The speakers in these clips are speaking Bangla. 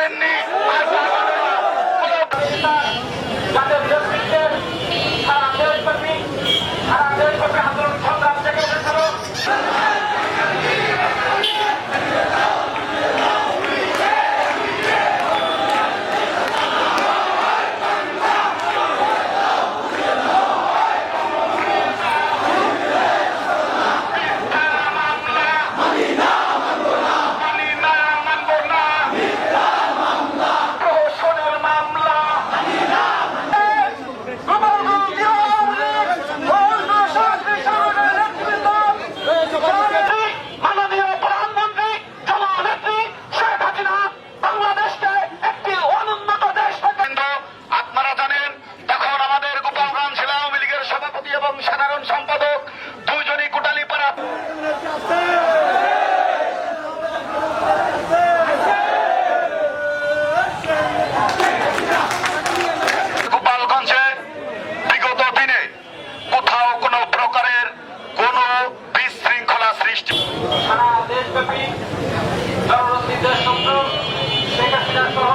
didn't need. বিএনপি জনরত্নী দেশ শেখ হাসিনা সহ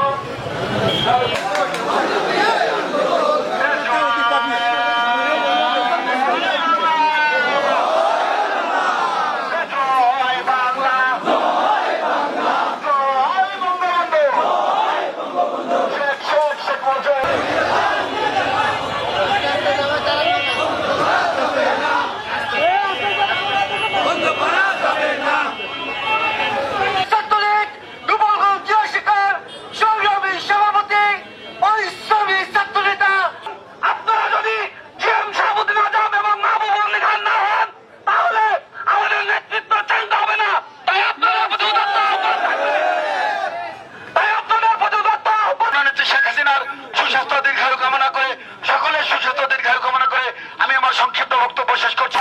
সংক্ষিপ্ত বক্তব্য শেষ করছি।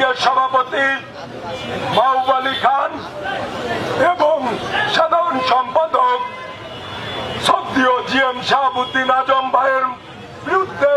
লীগের সভাপতি মাহবুব আলী খান এবং সাধারণ সম্পাদক সদ্য জি এম শাহাবুদ্দিন আজম ভাইয়ের বিরুদ্ধে